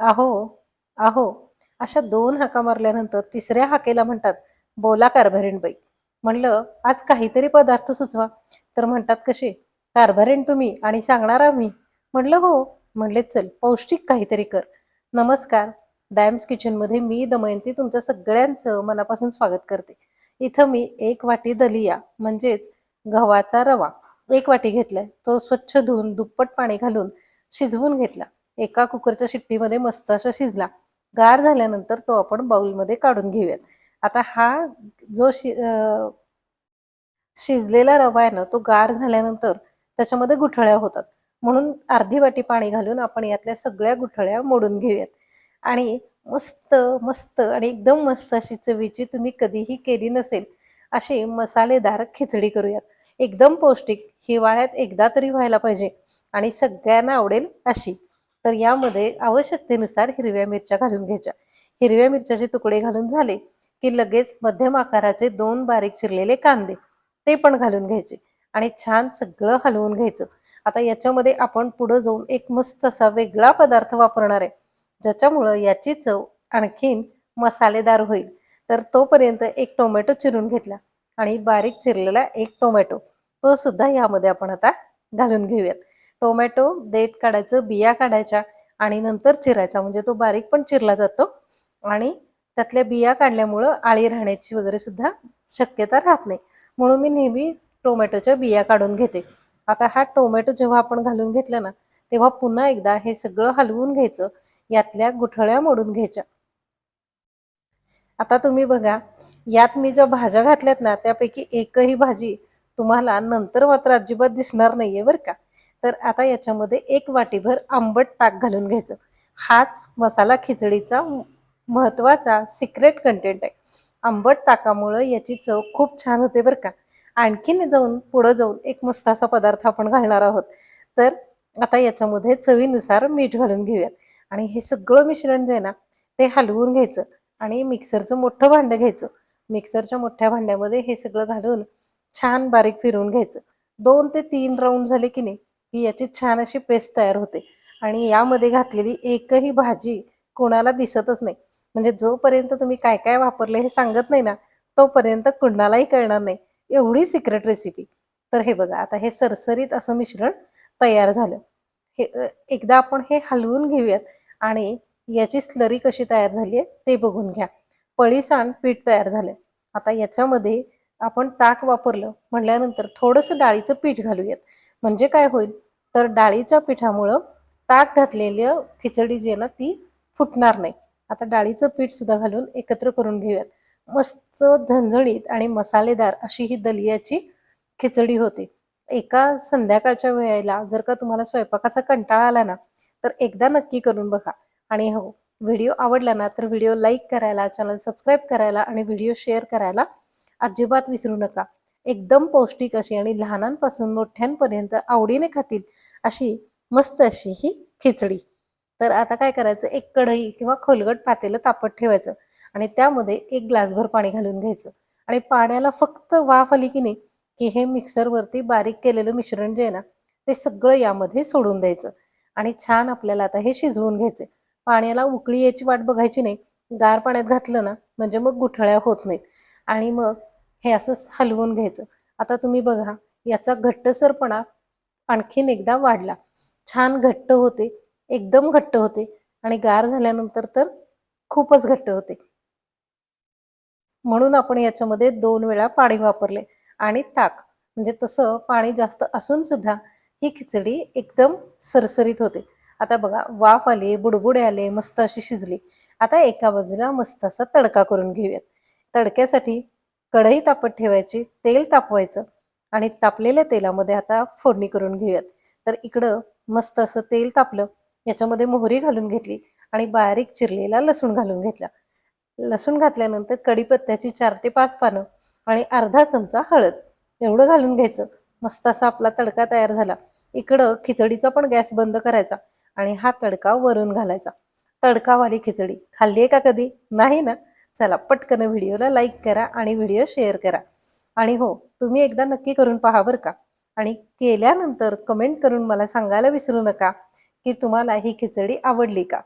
आहो आहो अशा दोन हाका मारल्यानंतर तिसऱ्या हाकेला म्हणतात बोला कारभारीणबाई. म्हणलं आज काहीतरी पदार्थ सुचवा. तर म्हणतात कसे कारभारीण तुम्ही आणि सांगणार आम्ही. म्हणलं हो. म्हणले चल पौष्टिक काहीतरी कर. नमस्कार. डॅम्स किचनमध्ये मी दमयंती तुमच्या सगळ्यांचं मनापासून स्वागत करते. इथं मी एक वाटी दलिया म्हणजेच गव्हाचा रवा एक वाटी घेतलाय. तो स्वच्छ धुवून दुप्पट पाणी घालून शिजवून घेतला. एका कुकरच्या शिट्टीमध्ये मस्त असा शिजला. गार झाल्यानंतर तो आपण बाउलमध्ये काढून घेऊयात. आता हा जो शि शिजलेला रवा आहे ना तो गार झाल्यानंतर त्याच्यामध्ये गुठळ्या होतात. म्हणून अर्धी वाटी पाणी घालून आपण यातल्या सगळ्या गुठळ्या मोडून घेऊयात. आणि मस्त मस्त आणि एकदम मस्त अशी चवीची तुम्ही कधीही केली नसेल अशी मसालेदार खिचडी करूयात. एकदम पौष्टिक हिवाळ्यात एकदा तरी व्हायला पाहिजे आणि सगळ्यांना आवडेल अशी. तर यामध्ये आवश्यकतेनुसार हिरव्या मिरच्या घालून घ्यायच्या. हिरव्या मिरच्याचे तुकडे घालून झाले की लगेच मध्यम आकाराचे दोन बारीक चिरलेले कांदे ते पण घालून घ्यायचे आणि छान सगळं हलवून घ्यायचं. आता याच्यामध्ये आपण पुढं जाऊन एक मस्त असा वेगळा पदार्थ वापरणार आहे ज्याच्यामुळं याची चव आणखीन मसालेदार होईल. तर तोपर्यंत एक टोमॅटो चिरून घेतला आणि बारीक चिरलेला एक टोमॅटो तो सुद्धा यामध्ये आपण आता घालून घेऊयात. टोमॅटो देठ काढायचं बिया काढायच्या आणि नंतर चिरायचा. म्हणजे तो बारीक पण चिरला जातो आणि त्यातल्या बिया काढल्यामुळं आळी राहण्याची वगैरे सुद्धा शक्यता राहत नाही. म्हणून मी नेहमी टोमॅटोच्या बिया काढून घेते. आता हा टोमॅटो जेव्हा आपण घालून घेतला ना तेव्हा पुन्हा एकदा हे सगळं हलवून घ्यायचं यातल्या गुठळ्या मोडून घ्यायच्या. आता तुम्ही बघा यात मी ज्या भाज्या घातल्यात ना त्यापैकी एकही भाजी तुम्हाला नंतर मात्र अजिबात दिसणार नाहीये बरं का. तर आता याच्यामध्ये एक वाटीभर आंबट ताक घालून घ्यायचं. हाच मसाला खिचडीचा महत्त्वाचा सिक्रेट कंटेंट आहे. आंबट ताकामुळं याची चव खूप छान होते बरं का. आणखीन जाऊन पुढं जाऊन एक मस्त असा पदार्थ आपण घालणार आहोत. तर आता याच्यामध्ये चवीनुसार मीठ घालून घेऊयात. आणि हे सगळं मिश्रण जे आहे ना ते हलवून घ्यायचं. आणि मिक्सरचं मोठं भांडं घ्यायचं. मिक्सरच्या मोठ्या भांड्यामध्ये हे सगळं घालून छान बारीक फिरवून घ्यायचं. दोन ते तीन राऊंड झाले की नाही की याची छान अशी पेस्ट तयार होते. आणि यामध्ये घातलेली एकही भाजी कोणाला दिसतच नाही. म्हणजे जोपर्यंत तुम्ही काय काय वापरले हे सांगत नाही ना तोपर्यंत कुणालाही कळणार नाही. एवढी सिक्रेट रेसिपी तर हे बघा आता हे सरसरीत असं मिश्रण तयार झालं. हे एकदा आपण हे हलवून घेऊयात आणि याची स्लरी कशी तयार झाली आहे ते बघून घ्या. पळीसाण पीठ तयार झालं आता याच्यामध्ये आपण ताक वापरलं म्हणल्यानंतर थोडंसं डाळीचं पीठ घालूयात. म्हणजे काय होईल? तर डाळीच्या पिठामुळं ताक घातलेलं खिचडी जी आहे ना ती फुटणार नाही. आता डाळीचं पीठ सुद्धा घालून एकत्र करून घेऊयात. मस्त झणझणीत आणि मसालेदार अशी ही दलियाची खिचडी होते. एका संध्याकाळच्या वेळेला जर का तुम्हाला स्वयंपाकाचा कंटाळा आला ना तर एकदा नक्की करून बघा. आणि हो व्हिडिओ आवडला ना तर व्हिडिओ लाईक करायला चॅनल सबस्क्राईब करायला आणि व्हिडिओ शेअर करायला अजिबात विसरू नका. एकदम पौष्टिक अशी आणि लहानांपासून मोठ्यांपर्यंत आवडीने खातील अशी मस्त अशी ही खिचडी. तर आता काय करायचं? एक कढई किंवा खोलगट पातेलं तापत ठेवायचं आणि त्यामध्ये एक ग्लासभर पाणी घालून घ्यायचं. आणि पाण्याला फक्त वाफ आली की नाही की हे मिक्सरवरती बारीक केलेलं मिश्रण जे आहे ना ते सगळं यामध्ये सोडून द्यायचं. आणि छान आपल्याला आता हे शिजवून घ्यायचे पाण्याला उकळी याची वाट बघायची नाही. गार पाण्यात घातलं ना म्हणजे मग गुठळ्या होत नाहीत. आणि मग हे असंच हलवून घ्यायचं. आता तुम्ही बघा याचा घट्टसरपणा आणखीन एकदा वाढला. छान घट्ट होते एकदम घट्ट होते आणि गार झाल्यानंतर तर खूपच घट्ट होते. म्हणून आपण याच्यामध्ये दोन वेळा पाणी वापरले. आणि ताक म्हणजे तसं पाणी जास्त असून सुद्धा ही खिचडी एकदम सरसरीत होते. आता बघा वाफ आले बुडबुडे आले मस्त अशी शिजली. आता एका बाजूला मस्त असा तडका करून घेऊयात. तडक्यासाठी कढई तापत ठेवायची तेल तापवायचं आणि तापलेल्या तेलामध्ये आता फोडणी करून घेऊयात. तर इकडं मस्त असं तेल तापलं याच्यामध्ये मोहरी घालून घेतली आणि बारीक चिरलेला लसूण घालून घेतला. लसूण घातल्यानंतर कढीपत्त्याची चार ते पाच पानं आणि अर्धा चमचा हळद एवढं घालून घ्यायचं. मस्त असा आपला तडका तयार झाला. इकडं खिचडीचा पण गॅस बंद करायचा आणि हा तडका वरून घालायचा. तडकावाली खिचडी. खाल्ली आहे का कधी? नाही ना? चला पटकन व्हिडिओला लाईक करा आणि व्हिडिओ शेअर करा. आणि हो तुम्ही एकदा नक्की करून पहा बरं का. आणि केल्यानंतर कमेंट करून मला सांगायला विसरू नका की तुम्हाला ही खिचडी आवडली का?